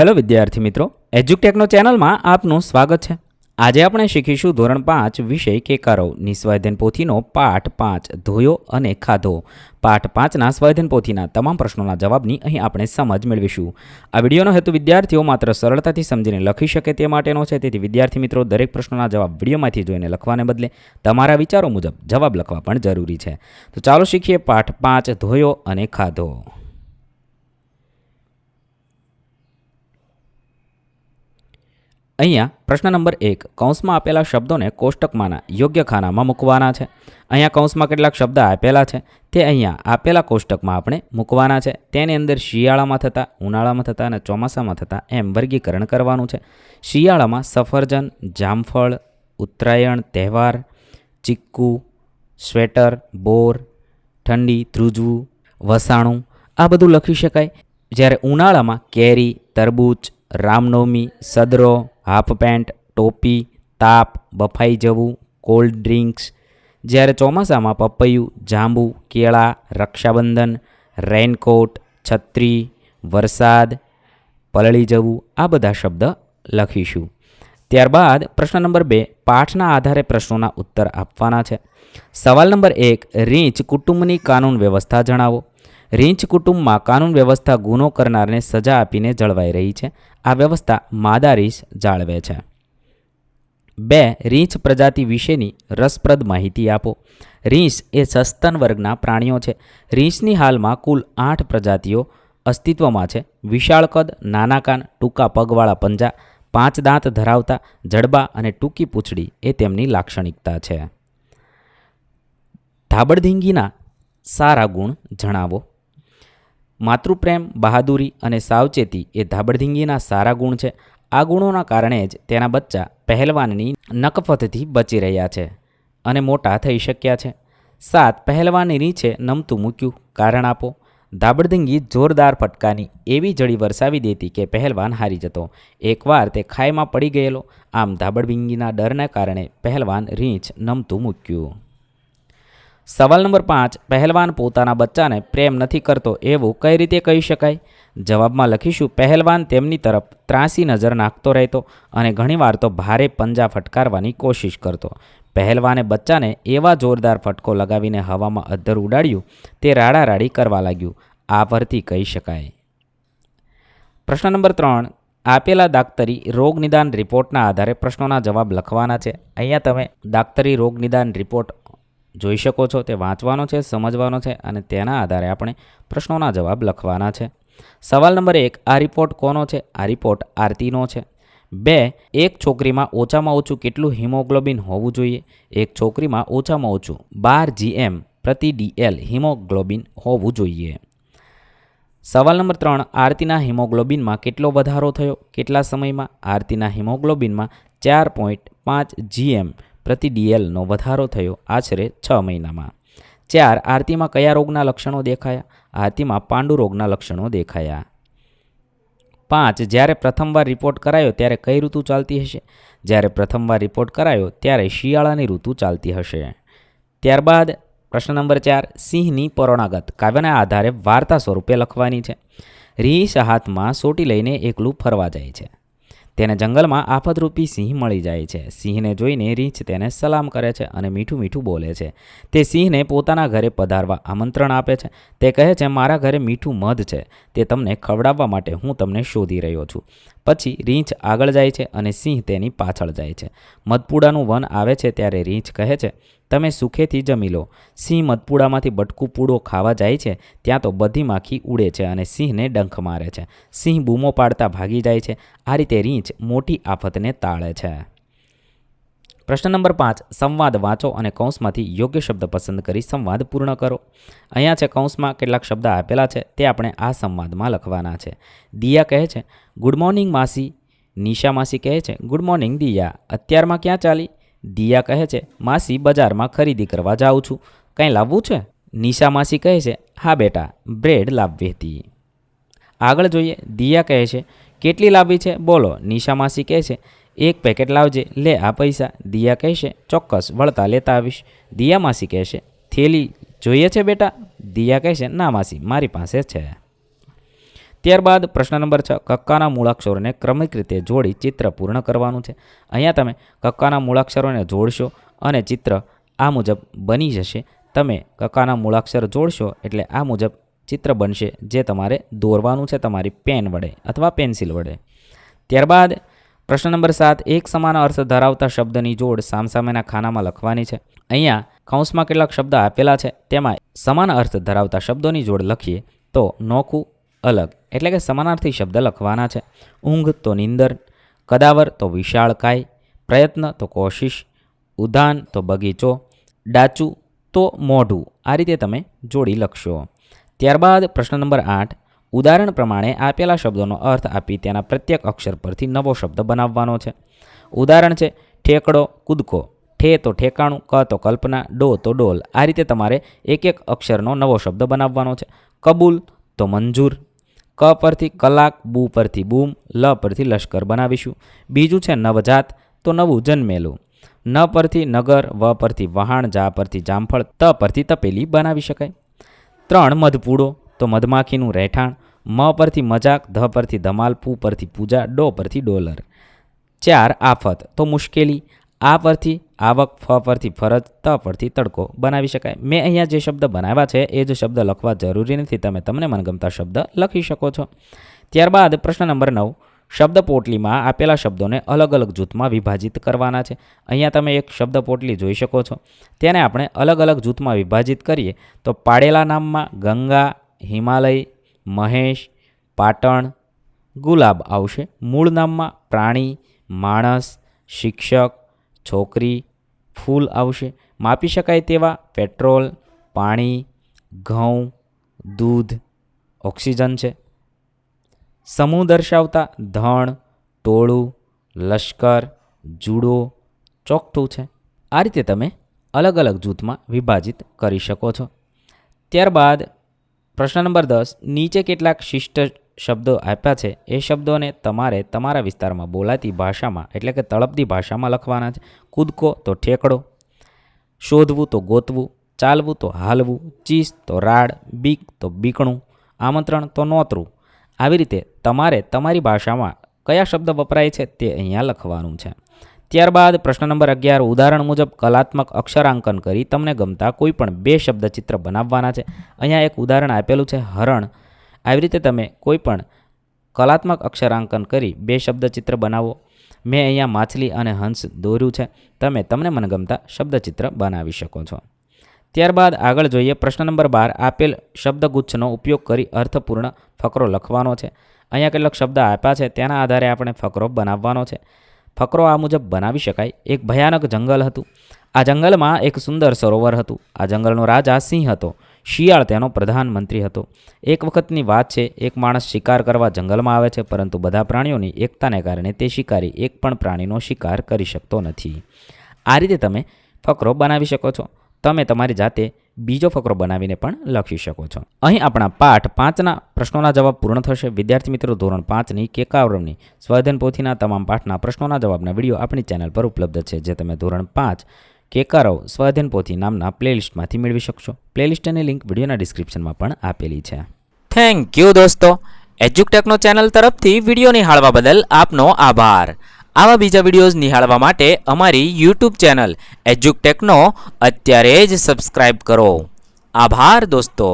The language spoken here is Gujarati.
હેલો વિદ્યાર્થી મિત્રો એજ્યુટેકનો ચેનલમાં આપનું સ્વાગત છે. આજે આપણે શીખીશું ધોરણ પાંચ વિષય કેકારો નિસ્વાધ્યન પોથીનો પાઠ પાંચ, ધોયો અને ખાધો. પાઠ પાંચના સ્વાધ્યન પોથીના તમામ પ્રશ્નોના જવાબની અહીં આપણે સમજ મેળવીશું. આ વિડીયોનો હેતુ વિદ્યાર્થીઓ માત્ર સરળતાથી સમજીને લખી શકે તે માટેનો છે, તેથી વિદ્યાર્થી મિત્રો દરેક પ્રશ્નોના જવાબ વિડીયોમાંથી જોઈને લખવાને બદલે તમારા વિચારો મુજબ જવાબ લખવા પણ જરૂરી છે. તો ચાલો શીખીએ પાઠ પાંચ, ધોયો અને ખાધો. અહીંયા પ્રશ્ન નંબર એક, કૌંસમાં આપેલા શબ્દોને કોષ્ટકમાંના યોગ્ય ખાનામાં મૂકવાના છે. અહીંયા કૌંસમાં કેટલાક શબ્દ આપેલા છે, તે અહીંયા આપેલા કોષ્ટકમાં આપણે મૂકવાના છે. તેની અંદર શિયાળામાં થતા, ઉનાળામાં થતા અને ચોમાસામાં થતા એમ વર્ગીકરણ કરવાનું છે. શિયાળામાં સફરજન, જામફળ, ઉત્તરાયણ, તહેવાર, ચીક્કુ, સ્વેટર, બોર, ઠંડી, ધ્રુજવું, વસાણું, આ બધું લખી શકાય. જ્યારે ઉનાળામાં કેરી, તરબૂચ રામનવમી, સદરો હાફ પેન્ટ ટોપી, તાપ, બફાઈ જવું, કોલ્ડ ડ્રિંક્સ. જ્યારે ચોમાસામાં પપૈયું, જાંબુ, કેળા, રક્ષાબંધન, રેનકોટ, છત્રી, વરસાદ, પલળી જવું, આ બધા શબ્દ લખીશું. ત્યારબાદ પ્રશ્ન નંબર બે, પાઠના આધારે પ્રશ્નોના ઉત્તર આપવાના છે. સવાલ નંબર એક રીંચ કુટુંબની કાનૂન વ્યવસ્થા જણાવો. રીંચ કુટુંબમાં કાનૂન વ્યવસ્થા ગુનો કરનારને સજા આપીને જળવાઈ રહી છે. આ વ્યવસ્થા માદા રીંછ જાળવે છે. બે, રીંછ પ્રજાતિ વિશેની રસપ્રદ માહિતી આપો. રીંછ એ સસ્તન વર્ગના પ્રાણીઓ છે. રીંછની હાલમાં કુલ આઠ પ્રજાતિઓ અસ્તિત્વમાં છે. વિશાળ કદ, નાના કાન, ટૂંકા પગવાળા પંજા, પાંચ દાંત ધરાવતા, જડબા અને ટૂંકી પૂંછડી એ તેમની લાક્ષણિકતા છે. ધાબળધીંગીના સારા ગુણ જણાવો. માતૃપ્રેમ, બહાદુરી અને સાવચેતી એ ધાબડધીંગીના સારા ગુણ છે. આ ગુણોના કારણે જ તેના બચ્ચા પહેલવાનની નકફતથી બચી રહ્યા છે અને મોટા થઈ શક્યા છે. સાત પહેલવાની રીંછે નમતું મૂક્યું. કારણ આપો ધાબડધીંગી જોરદાર ફટકાની એવી જડી વરસાવી દેતી કે પહેલવાન હારી જતો. એકવાર તે ખાઈમાં પડી ગયેલો. આમ ધાબડભીંગીના ડરને કારણે પહેલવાન રીંછ નમતું મૂક્યું. સવાલ નંબર પાંચ, પહેલવાન પોતાના બચ્ચાને પ્રેમ નથી કરતો એવું કઈ રીતે કહી શકાય? જવાબમાં લખીશું, પહેલવાન તેમની તરફ ત્રાસી નજર નાખતો રહેતો અને ઘણીવાર તો ભારે પંજા ફટકારવાની કોશિશ કરતો. પહેલવાને બચ્ચાને એવા જોરદાર ફટકો લગાવીને હવામાં અધ્ધર ઉડાડ્યું, તે રાડારાડી કરવા લાગ્યું. આ પરથી કહી શકાય. પ્રશ્ન નંબર ત્રણ, આપેલા દાક્તરી રોગ નિદાન રિપોર્ટના આધારે પ્રશ્નોના જવાબ લખવાના છે. અહીંયા તમે દાક્તરી રોગ નિદાન રિપોર્ટ જોઈ શકો છો, તે વાંચવાનો છે, સમજવાનો છે અને તેના આધારે આપણે પ્રશ્નોના જવાબ લખવાના છે. સવાલ નંબર એક, આ રિપોર્ટ કોનો છે? આ રિપોર્ટ આરતીનો છે. બે, એક છોકરીમાં ઓછામાં ઓછું કેટલું હિમોગ્લોબિન હોવું જોઈએ? એક છોકરીમાં ઓછામાં ઓછું બાર જીએમ પ્રતિ ડીએલ હિમોગ્લોબિન હોવું જોઈએ. સવાલ નંબર ત્રણ, આરતીના હિમોગ્લોબિનમાં કેટલો વધારો થયો? કેટલા સમયમાં? આરતીના હિમોગ્લોબિનમાં ચાર પોઈન્ટ પાંચ જીએમ પ્રતિ ડીએલનો વધારો થયો આશરે છ મહિનામાં. ચાર, આરતીમાં કયા રોગના લક્ષણો દેખાયા? આરતીમાં પાંડુ રોગના લક્ષણો દેખાયા. પાંચ, જ્યારે પ્રથમવાર રિપોર્ટ કરાયો ત્યારે કઈ ઋતુ ચાલતી હશે? જ્યારે પ્રથમવાર રિપોર્ટ કરાયો ત્યારે શિયાળાની ઋતુ ચાલતી હશે. ત્યારબાદ પ્રશ્ન નંબર ચાર, સિંહની પરોણાગત કાવ્યના આધારે વાર્તા સ્વરૂપે લખવાની છે. રીસ હાથમાં સોટી લઈને એકલું ફરવા જાય છે. તેને જંગલમાં આફતરૂપી સિંહ મળી જાય છે. સિંહને જોઈને રીંછ તેને સલામ કરે છે અને મીઠું મીઠું બોલે છે. તે સિંહને પોતાના ઘરે પધારવા આમંત્રણ આપે છે. તે કહે છે, મારા ઘરે મીઠું મધ છે. તે તમને ખવડાવવા માટે હું તમને શોધી રહ્યો છું. પછી રીંછ આગળ જાય છે અને સિંહ તેની પાછળ જાય છે. મધપુડાનું વન આવે છે ત્યારે રીંછ કહે છે તમે સુખેથી જમી લો. સિંહ મધપુડામાંથી બટકું પૂડો ખાવા જાય છે, ત્યાં તો બધી માખી ઉડે છે અને સિંહને ડંખ મારે છે. સિંહ બૂમો પાડતા ભાગી જાય છે. આ રીતે રીંછ મોટી આફતને તાળે છે. પ્રશ્ન નંબર પાંચ. સંવાદ વાંચો અને કૌંસમાંથી યોગ્ય શબ્દ પસંદ કરી સંવાદ પૂર્ણ કરો. અહીંયા છે કૌંસમાં કેટલાક શબ્દ આપેલા છે, તે આપણે આ સંવાદમાં લખવાના છે. દિયા કહે છે, ગુડ મોર્નિંગ માસી. નિશા માસી કહે છે, ગુડ મોર્નિંગ દિયા. અત્યારમાં ક્યાં ચાલી? દિયા કહે છે, માસી બજારમાં ખરીદી કરવા જાઉં છું. કંઈ લાવવું છે? નિશા માસી કહે છે, હા બેટા, બ્રેડ લાવવી હતી. આગળ જોઈએ, દિયા કહે છે, કેટલી લાવવી છે? બોલો. નિશા માસી કહે છે, એક પેકેટ લાવજે, લે આ પૈસા. દિયા કહેશે ચોક્કસ, વળતા લેતા આવીશ. દિયા માસી કહેશે થેલી જોઈએ છે બેટા? દિયા કહેશે ના માસી, મારી પાસે છે. ત્યારબાદ પ્રશ્ન નંબર છ, કક્કાના મૂળાક્ષરોને ક્રમિક રીતે જોડી ચિત્ર પૂર્ણ કરવાનું છે. અહીંયા તમે કક્કાના મૂળાક્ષરોને જોડશો અને ચિત્ર આ મુજબ બની જશે. તમે કક્કાના મૂળાક્ષર જોડશો એટલે આ મુજબ ચિત્ર બનશે, જે તમારે દોરવાનું છે તમારી પેન વડે અથવા પેન્સિલ વડે. ત્યારબાદ પ્રશ્ન નંબર સાત, એક સમાન અર્થ ધરાવતા શબ્દની જોડ સામસામેના ખાનામાં લખવાની છે. અહીંયા કૌંસમાં કેટલાક શબ્દ આપેલા છે, તેમાં સમાન અર્થ ધરાવતા શબ્દોની જોડ લખીએ તો નોખું અલગ. એટલે કે સમાનાર્થી શબ્દ લખવાના છે. ઊંઘ તો નીંદર, કદાવર તો વિશાળકાય પ્રયત્ન તો કોશિશ ઉદાન તો બગીચો, ડાચું તો મોઢું. આ રીતે તમે જોડી લખશો. ત્યારબાદ પ્રશ્ન નંબર આઠ, ઉદાહરણ પ્રમાણે આપેલા શબ્દોનો અર્થ આપી તેના પ્રત્યેક અક્ષર પરથી નવો શબ્દ બનાવવાનો છે. ઉદાહરણ છે, ઠેકડો, કૂદકો. ઠે તો ઠેકાણું, ક તો કલ્પના, ડો તો ડોલ. આ રીતે તમારે એક એક અક્ષરનો નવો શબ્દ બનાવવાનો છે. કબૂલ તો મંજૂર. ક પરથી કલાક, બુ પરથી બૂમ, લ પરથી લશ્કર બનાવીશું. બીજું છે નવજાત, તો નવું જન્મેલું. ન પરથી નગર, વ પરથી વહાણ, જા પરથી જામફળ, ત પરથી તપેલી બનાવી શકાય. ત્રણ, મધપૂડો, તો મધમાખીનું રહેઠાણ. મ પરથી મજાક, ધ પરથી ધમાલ, પૂ પરથી પૂજા, ડો પરથી ડોલર. ચાર, આફત, તો મુશ્કેલી. આ પરથી, આવક ફ પરથી, ફરજ ત પરથી તડકો બનાવી શકાય. મેં અહીંયા જે શબ્દ બનાવ્યા છે, એ જ શબ્દ લખવા જરૂરી નથી. તમે તમને મનગમતા શબ્દ લખી શકો છો. ત્યારબાદ પ્રશ્ન નંબર નવ. શબ્દ પોટલીમાં આપેલા શબ્દોને અલગ અલગ જૂથમાં વિભાજિત કરવાના છે. અહીંયા તમે એક શબ્દ પોટલી જોઈ શકો છો. તેને આપણે અલગ અલગ જૂથમાં વિભાજિત કરીએ તો પાડેલા નામમાં ગંગા, હિમાલય, મહેશ, પાટણ, ગુલાબ આવશે. મૂળ નામમાં પ્રાણી, માણસ, શિક્ષક છોકરી ફૂલ આવશે. માપી શકાય તેવા પેટ્રોલ, પાણી, ઘઉં, દૂધ, ઓક્સિજન છે. સમૂહ દર્શાવતા ધણ, ટોળું, લશ્કર, જુડો, ચોકઠું છે. આ રીતે તમે અલગ અલગ જૂથમાં વિભાજિત કરી શકો છો. ત્યારબાદ પ્રશ્ન નંબર દસ, નીચે કેટલાક શિષ્ટ શબ્દો આપ્યા છે, એ શબ્દોને તમારે તમારા વિસ્તારમાં બોલાતી ભાષામાં, એટલે કે તળપદી ભાષામાં લખવાના છે. કૂદકો તો ઠેકડો, શોધવું તો ગોતવું, ચાલવું તો હાલવું, ચીસ તો રાડ, બીક તો બીકણું, આમંત્રણ તો નોતરું. આવી રીતે તમારે તમારી ભાષામાં કયા શબ્દ વપરાય છે તે અહીંયા લખવાનું છે. ત્યારબાદ પ્રશ્ન નંબર અગિયાર, ઉદાહરણ મુજબ કલાત્મક અક્ષરાંકન કરી તમને ગમતા કોઈ પણ બે શબ્દ ચિત્ર બનાવવાના છે. અહીંયા એક ઉદાહરણ આપેલું છે, હરણ. આવી રીતે તમે કોઈ પણ કલાત્મક અક્ષરાંકન કરી બે શબ્દ ચિત્ર બનાવો. મેં અહીંયા માછલી અને હંસ દોર્યું છે. તમે તમને મનગમતા શબ્દચિત્ર બનાવી શકો છો. ત્યારબાદ આગળ જોઈએ પ્રશ્ન નંબર બાર, આપેલ શબ્દગુચ્છનો ઉપયોગ કરી અર્થપૂર્ણ ફકરો લખવાનો છે. અહીંયા કેટલાક શબ્દ આપ્યા છે, તેના આધારે આપણે ફકરો બનાવવાનો છે. ફકરો આ મુજબ બનાવી શકાય. એક ભયાનક જંગલ હતું. આ જંગલમાં એક સુંદર સરોવર હતું. આ જંગલનો રાજા સિંહ હતો. શિયાળ તેનો પ્રધાનમંત્રી હતો. એક વખતની વાત છે, એક માણસ શિકાર કરવા જંગલમાં આવે છે, પરંતુ બધા પ્રાણીઓની એકતાને કારણે તે શિકારી એક પણ પ્રાણીનો શિકાર કરી શકતો નથી. આ રીતે તમે ફકરો બનાવી શકો છો. તમે તમારી જાતે બીજો ફકરો બનાવીને પણ લખી શકો છો. અહીં આપણા પાઠ પાંચના પ્રશ્નોના જવાબ પૂર્ણ થશે. વિદ્યાર્થી મિત્રો, ધોરણ પાંચની કેકાવરમની સ્વર્ધન પોથીના તમામ પાઠના પ્રશ્નોના જવાબના વીડિયો આપણી ચેનલ પર ઉપલબ્ધ છે, જે તમે ધોરણ પાંચ કેકારવ સ્વાધ્યન પોથી નામના પ્લેલિસ્ટમાંથી મેળવી શકશો. પ્લેલિસ્ટની લિંક વિડીયોના ડિસ્ક્રિપ્શનમાં પણ આપેલી છે. થેન્ક યુ દોસ્તો. એજ્યુકટેકનો ચેનલ તરફથી વીડિયો નિહાળવા બદલ આપનો આભાર. આવા બીજા વિડીયોઝ નિહાળવા માટે અમારી યુટ્યુબ ચેનલ એજ્યુકટેકનો અત્યારે જ સબસ્ક્રાઇબ કરો. આભાર દોસ્તો.